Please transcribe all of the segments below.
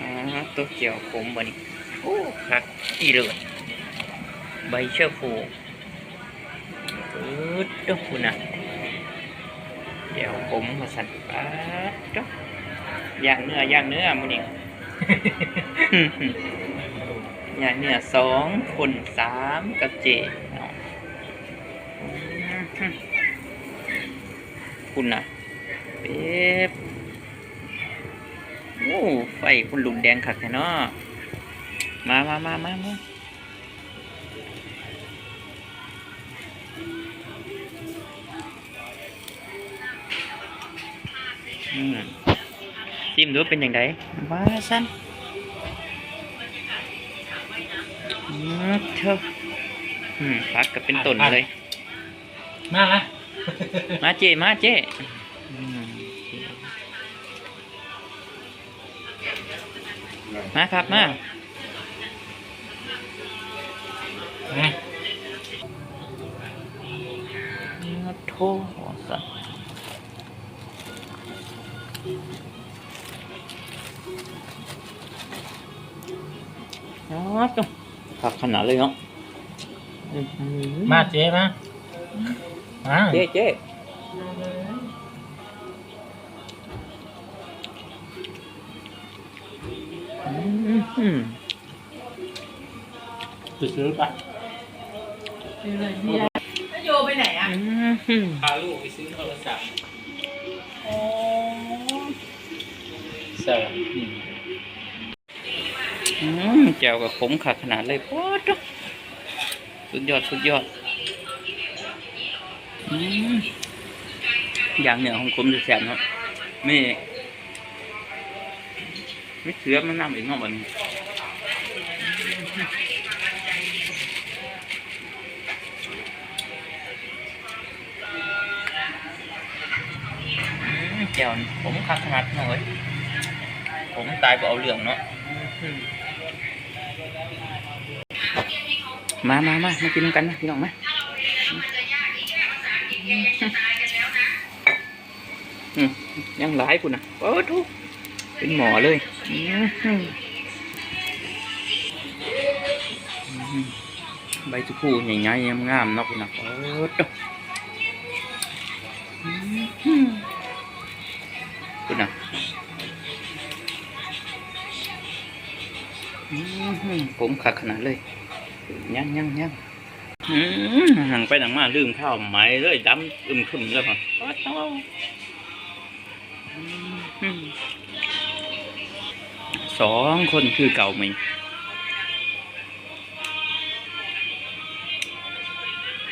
อ๋อตัวเจียวขมบ่นี่โอ้คักอีเลิศใบเชื่อผูปื๊ดตุ๊กคุณน่ะเจียวขมมาสั่นป๊าดตุ๊กย่างเนื้อย่างเนื้อมื้อนี้ย่างเนื้อสองคนสามกับเจเนาะอืมคุณน่ะเป๊บ โอ้ไฟคุณลุงแดงขักแค่เนาะมามามามามาอืมจิ้มดูเป็นอย่างไรมาสั้นอืมเถอะอืมพักก็เป็นต้นเลย มาละมาเจมาเจ มาครับมาไงโทสัตว์อ๋อจ้ะผักขนาดเลยเนาะอื้อหือมาเจ๊มามาเจ๊เจ๊ อื้อหือไปซื้อไปโยไปไหนอะอื้อหือพาลูกไปซื้อโทรศัพท์อ๋อเสิร์ฟอืมแจ่วกับขมขาดขนาดเลยโอ้จ้ะสุดยอดสุดยอดอืมอย่างเหนือของผมจะแสบเนาะ ไม่เสือมันน้ำอีกเนาะบันี้แจ่วผมขาดขนาดหน่อยผมตายบ่เอาเรื่องเนาะมามามามากินกันนะพี่น้องมาอืมยังหลายคุณนะโอ้ทุก เป็นหมอเลยใบชะพูใหญ่ๆงามๆเนาะคุณนะโอ้ทุกอืมคุณนะอืมผมขาดขนาดเลยยังยังยังหังไปหนังมาลืมข้าวไหมเลยดำอึมครึมแล้วป่ะโอ้โห สองคนคือเก่าไหม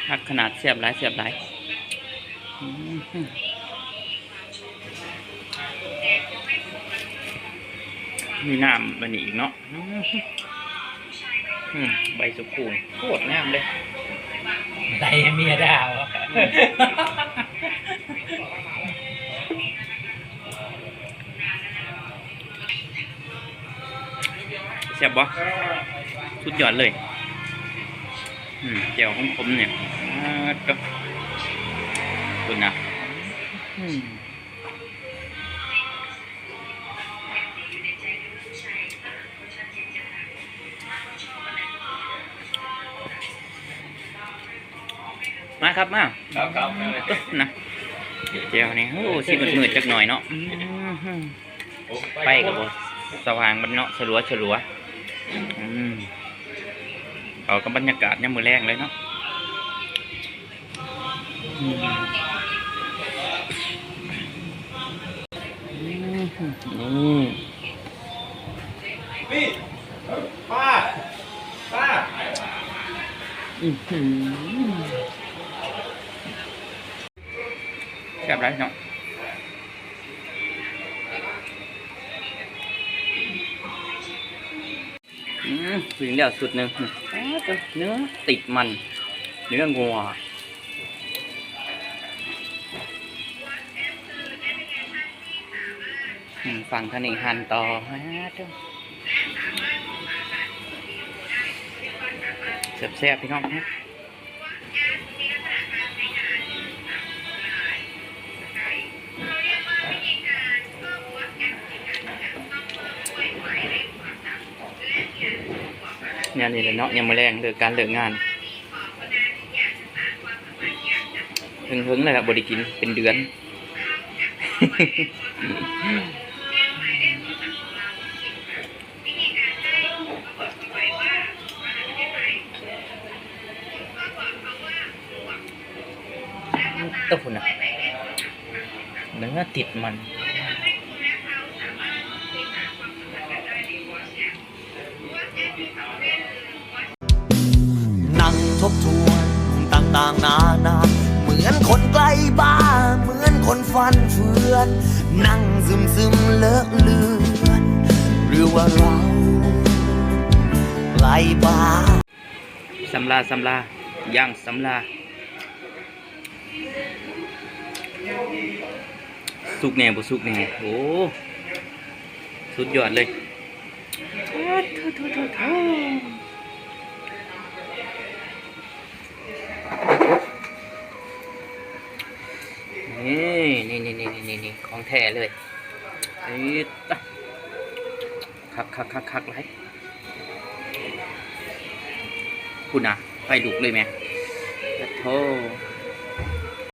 หักขนาดเสียบหลายเสียบหลายอืมมีน้ำมันอีกเนาะอืมอืมใบสุกูนโคตรงามเลยไรเมียดาว แซ่บบ่สุดยอดเลยอืมแจ่วของผมเนี่ยอ่าก็คุณนะอืมมาครับมาครับครับตึ๊บนะแจ่วนี่โอ้สิมืดๆจักหน่อยเนาะอืมไปกับบสว่างบันเนาะฉลัวฉลัวอืม เอากับรรยากาศยามมือแรงเลยเนาะนี่นี่ป้าป้าอือหือแซ่บไรเนาะ ถึงแล้วสุดหนึ่งเนื้อติดมัน เนื้องัวฝั่งทางนี้หั่นต่อฮะเจ้าแซ่บๆพี่น้องฮะ งานนี่แหละเนาะยังมาแรงเลิกการเลิกงานหึงหึงๆเลยครับบริกินเป็นเดือน ตัวคุณนะเนื้อติดมัน ต่างๆนานา เหมือนคนใกล้บ้านเหมือนคนฟันเฟือน นั่งซึมซึมๆเลอะเลือนหรือว่าเราใกล้บ้านสำลาสำลาย่างสำลา สุกแน่บ่สุกแน่โอ้สุดยอดเลย นี่นี่นี่นี่นี่นี่ของแท้เลยนี่ตะคักคักคักคักไรคุณนะไปดุกเลยไหมโธ่